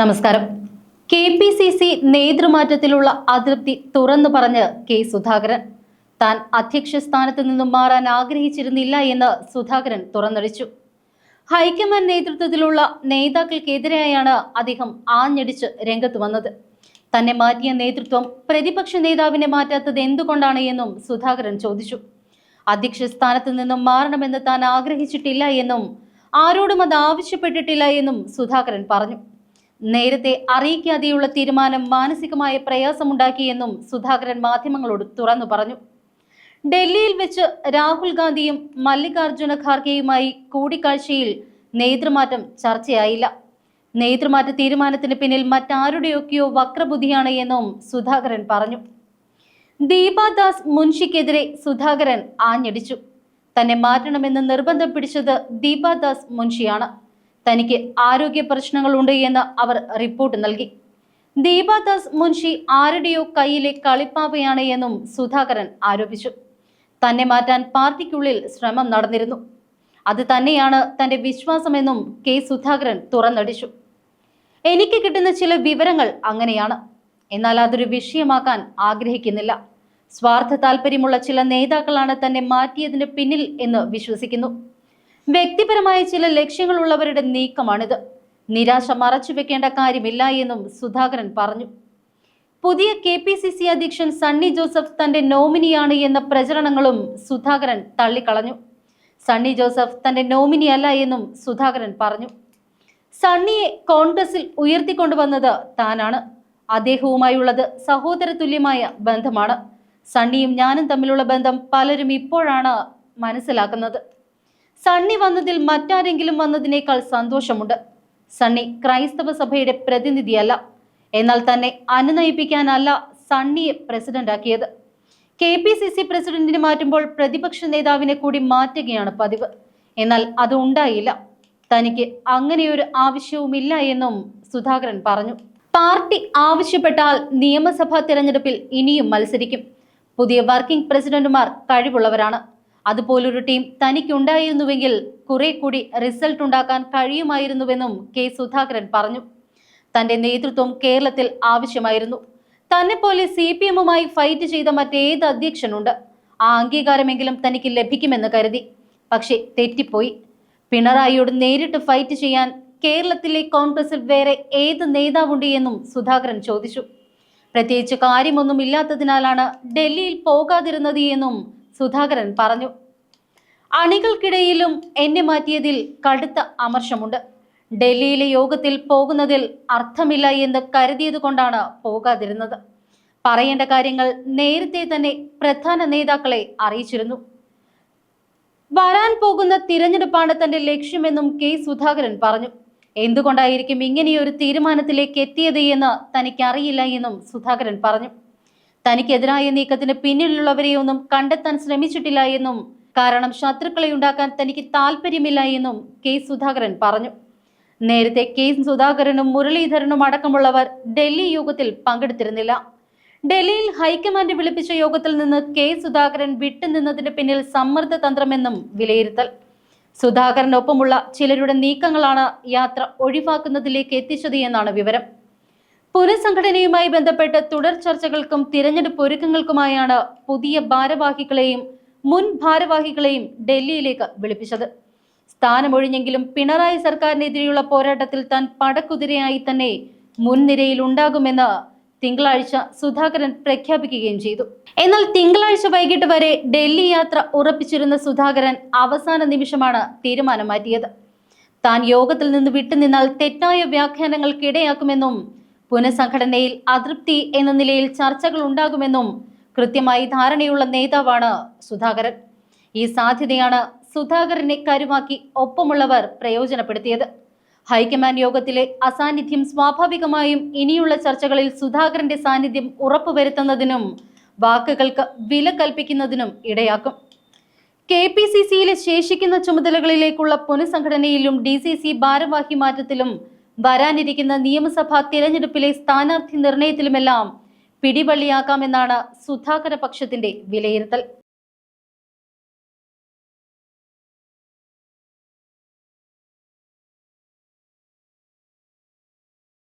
നമസ്കാരം. K P C C നേതൃമാറ്റത്തിലുള്ള അതൃപ്തി തുറന്നു പറഞ്ഞ് കെ സുധാകരൻ. താൻ അധ്യക്ഷ സ്ഥാനത്ത് നിന്നും മാറാൻ ആഗ്രഹിച്ചിരുന്നില്ല എന്ന് സുധാകരൻ തുറന്നടിച്ചു. ഹൈക്കമാൻഡ് നേതൃത്വത്തിലുള്ള നേതാക്കൾക്കെതിരെയാണ് അദ്ദേഹം ആഞ്ഞടിച്ച് രംഗത്ത് വന്നത്. തന്നെ മാറ്റിയ നേതൃത്വം പ്രതിപക്ഷ നേതാവിനെ മാറ്റാത്തത് എന്തുകൊണ്ടാണ് എന്നും സുധാകരൻ ചോദിച്ചു. അധ്യക്ഷ സ്ഥാനത്ത് നിന്നും മാറണമെന്ന് താൻ ആഗ്രഹിച്ചിട്ടില്ല എന്നും ആരോടും അത് ആവശ്യപ്പെട്ടിട്ടില്ല എന്നും സുധാകരൻ പറഞ്ഞു. നേരത്തെ അറിയിക്കാതെയുള്ള തീരുമാനം മാനസികമായ പ്രയാസമുണ്ടാക്കിയെന്നും സുധാകരൻ മാധ്യമങ്ങളോട് തുറന്നു പറഞ്ഞു. ഡൽഹിയിൽ വെച്ച് രാഹുൽ ഗാന്ധിയും മല്ലികാർജുന ഖാർഗെയുമായി കൂടിക്കാഴ്ചയിൽ നേതൃമാറ്റം ചർച്ചയായില്ല. നേതൃമാറ്റ തീരുമാനത്തിന് പിന്നിൽ മറ്റാരുടെയൊക്കെയോ വക്രബുദ്ധിയാണ് എന്നും സുധാകരൻ പറഞ്ഞു. ദീപാദാസ് മുൻഷിക്കെതിരെ സുധാകരൻ ആഞ്ഞടിച്ചു. തന്നെ മാറ്റണമെന്ന് നിർബന്ധം പിടിച്ചത് ദീപാദാസ് മുൻഷിയാണ്. തനിക്ക് ആരോഗ്യ പ്രശ്നങ്ങളുണ്ട് എന്ന് അവർ റിപ്പോർട്ട് നൽകി. ദീപാദാസ് മുൻഷി ആരുടെയോ കയ്യിലെ കളിപ്പാവയാണ് എന്നും സുധാകരൻ ആരോപിച്ചു. തന്നെ മാറ്റാൻ പാർട്ടിക്കുള്ളിൽ ശ്രമം നടന്നിരുന്നു. അത് തന്നെയാണ് തന്റെ വിശ്വാസമെന്നും കെ സുധാകരൻ തുറന്നടിച്ചു. എനിക്ക് കിട്ടുന്ന ചില വിവരങ്ങൾ അങ്ങനെയാണ്. എന്നാൽ അതൊരു വിഷയമാക്കാൻ ആഗ്രഹിക്കുന്നില്ല. സ്വാർത്ഥ താല്പര്യമുള്ള ചില നേതാക്കളാണ് തന്നെ മാറ്റിയതിന് പിന്നിൽ എന്ന് വിശ്വസിക്കുന്നു. വ്യക്തിപരമായ ചില ലക്ഷ്യങ്ങളുള്ളവരുടെ നീക്കമാണിത്. നിരാശ മറച്ചു വെക്കേണ്ട കാര്യമില്ല എന്നും സുധാകരൻ പറഞ്ഞു. പുതിയ കെ പി സി സി അധ്യക്ഷൻ സണ്ണി ജോസഫ് തന്റെ നോമിനിയാണ് എന്ന പ്രചരണങ്ങളും സുധാകരൻ തള്ളിക്കളഞ്ഞു. സണ്ണി ജോസഫ് തന്റെ നോമിനി അല്ല എന്നും സുധാകരൻ പറഞ്ഞു. സണ്ണിയെ കോൺഗ്രസിൽ ഉയർത്തിക്കൊണ്ടുവന്നത് താനാണ്. അദ്ദേഹവുമായുള്ളത് സഹോദര തുല്യമായ ബന്ധമാണ്. സണ്ണിയും ഞാനും തമ്മിലുള്ള ബന്ധം പലരും ഇപ്പോഴാണ് മനസ്സിലാക്കുന്നത്. സണ്ണി വന്നതിൽ മറ്റാരെങ്കിലും വന്നതിനേക്കാൾ സന്തോഷമുണ്ട്. സണ്ണി ക്രൈസ്തവ സഭയുടെ പ്രതിനിധിയല്ല. എന്നാൽ തന്നെ അനുനയിപ്പിക്കാനല്ല സണ്ണിയെ പ്രസിഡന്റാക്കിയത്. കെ പി സി സി പ്രസിഡന്റിനെ മാറ്റുമ്പോൾ പ്രതിപക്ഷ നേതാവിനെ കൂടി മാറ്റുകയാണ് പതിവ്. എന്നാൽ അത് ഉണ്ടായില്ല. തനിക്ക് അങ്ങനെയൊരു ആവശ്യവുമില്ല എന്നും സുധാകരൻ പറഞ്ഞു. പാർട്ടി ആവശ്യപ്പെട്ടാൽ നിയമസഭാ തിരഞ്ഞെടുപ്പിൽ ഇനിയും മത്സരിക്കും. പുതിയ വർക്കിംഗ് പ്രസിഡന്റുമാർ കഴിവുള്ളവരാണ്. അതുപോലൊരു ടീം തനിക്കുണ്ടായിരുന്നുവെങ്കിൽ കുറെ കൂടി റിസൾട്ട് ഉണ്ടാക്കാൻ കഴിയുമായിരുന്നുവെന്നും കെ സുധാകരൻ പറഞ്ഞു. തന്റെ നേതൃത്വം കേരളത്തിൽ ആവശ്യമായിരുന്നു. തന്നെ പോലെ സി പി എമ്മുമായി ഫൈറ്റ് ചെയ്ത മറ്റേത് അധ്യക്ഷനുണ്ട്. ആ അംഗീകാരമെങ്കിലും തനിക്ക് ലഭിക്കുമെന്ന് കരുതി. പക്ഷേ തെറ്റിപ്പോയി. പിണറായിയോട് നേരിട്ട് ഫൈറ്റ് ചെയ്യാൻ കേരളത്തിലെ കോൺഗ്രസിൽ വേറെ ഏത് നേതാവുണ്ട് എന്നും സുധാകരൻ ചോദിച്ചു. പ്രത്യേകിച്ച് കാര്യമൊന്നും ഇല്ലാത്തതിനാലാണ് ഡൽഹിയിൽ പോകാതിരുന്നത് എന്നും സുധാകരൻ പറഞ്ഞു അണികൾക്കിടയിലും എന്നെ മാറ്റിയതിൽ കടുത്ത അമർഷമുണ്ട്. ഡൽഹിയിലെ യോഗത്തിൽ പോകുന്നതിൽ അർത്ഥമില്ല എന്ന് കരുതിയത് കൊണ്ടാണ് പോകാതിരുന്നത്. പറയേണ്ട കാര്യങ്ങൾ നേരത്തെ തന്നെ പ്രധാന നേതാക്കളെ അറിയിച്ചിരുന്നു. വരാൻ പോകുന്ന തിരഞ്ഞെടുപ്പാണ് തന്റെ ലക്ഷ്യമെന്നും കെ. സുധാകരൻ പറഞ്ഞു. എന്തുകൊണ്ടായിരിക്കും ഇങ്ങനെയൊരു തീരുമാനത്തിലേക്ക് എത്തിയത് എന്ന് തനിക്കറിയില്ല എന്നും സുധാകരൻ പറഞ്ഞു. തനിക്കെതിരായ നീക്കത്തിന് പിന്നിലുള്ളവരെയൊന്നും കണ്ടെത്താൻ ശ്രമിച്ചിട്ടില്ല എന്നും കാരണം ശത്രുക്കളെ ഉണ്ടാക്കാൻ തനിക്ക് താല്പര്യമില്ല എന്നും കെ സുധാകരൻ പറഞ്ഞു. നേരത്തെ കെ സുധാകരനും മുരളീധരനും അടക്കമുള്ളവർ ഡൽഹി യോഗത്തിൽ പങ്കെടുത്തിരുന്നില്ല. ഡൽഹിയിൽ ഹൈക്കമാൻഡ് വിളിപ്പിച്ച യോഗത്തിൽ നിന്ന് കെ സുധാകരൻ വിട്ടുനിന്നതിന് പിന്നിൽ സമ്മർദ്ദ തന്ത്രമെന്നും വിലയിരുത്തൽ. സുധാകരനൊപ്പമുള്ള ചിലരുടെ നീക്കങ്ങളാണ് യാത്ര ഒഴിവാക്കുന്നതിലേക്ക് എത്തിച്ചത് എന്നാണ് വിവരം. പുനഃസംഘടനയുമായി ബന്ധപ്പെട്ട് തുടർ ചർച്ചകൾക്കും തിരഞ്ഞെടുപ്പ് ഒരുക്കങ്ങൾക്കുമായാണ് പുതിയ ഭാരവാഹികളെയും മുൻ ഭാരവാഹികളെയും ഡൽഹിയിലേക്ക് വിളിപ്പിച്ചത്. സ്ഥാനമൊഴിഞ്ഞെങ്കിലും പിണറായി സർക്കാരിനെതിരെയുള്ള പോരാട്ടത്തിൽ താൻ പടക്കുതിരയായി തന്നെ മുൻനിരയിൽ ഉണ്ടാകുമെന്ന് തിങ്കളാഴ്ച സുധാകരൻ പ്രഖ്യാപിക്കുകയും ചെയ്തു. എന്നാൽ തിങ്കളാഴ്ച വൈകിട്ട് വരെ ഡൽഹി യാത്ര ഉറപ്പിച്ചിരുന്ന സുധാകരൻ അവസാന നിമിഷമാണ് തീരുമാനം മാറ്റിയത് താൻ യോഗത്തിൽ നിന്ന് വിട്ടുനിന്നാൽ തെറ്റായ വ്യാഖ്യാനങ്ങൾക്കിടയാക്കുമെന്നും പുനഃസംഘടനയിൽ അതൃപ്തി എന്ന നിലയിൽ ചർച്ചകൾ ഉണ്ടാകുമെന്നും കൃത്യമായി ധാരണയുള്ള നേതാവാണ് സുധാകരൻ. ഈ സാധ്യതയാണ് സുധാകരനെ കരുവാക്കി ഒപ്പമുള്ളവർ പ്രയോജനപ്പെടുത്തിയത്. ഹൈക്കമാൻഡ് യോഗത്തിലെ അസാന്നിധ്യം സ്വാഭാവികമായും ഇനിയുള്ള ചർച്ചകളിൽ സുധാകരന്റെ സാന്നിധ്യം ഉറപ്പുവരുത്തുന്നതിനും വാക്കുകൾക്ക് വില കൽപ്പിക്കുന്നതിനും ഇടയാക്കും. കെ പി സി സിയിലെ ശേഷിക്കുന്ന ചുമതലകളിലേക്കുള്ള പുനഃസംഘടനയിലും ഡി സി സി ഭാരവാഹി മാറ്റത്തിലും വരാനിരിക്കുന്ന നിയമസഭാ തിരഞ്ഞെടുപ്പിലെ സ്ഥാനാർത്ഥി നിർണയത്തിലുമെല്ലാം പിടിവള്ളിയാക്കാമെന്നാണ് സുധാകര പക്ഷത്തിന്റെ വിലയിരുത്തൽ.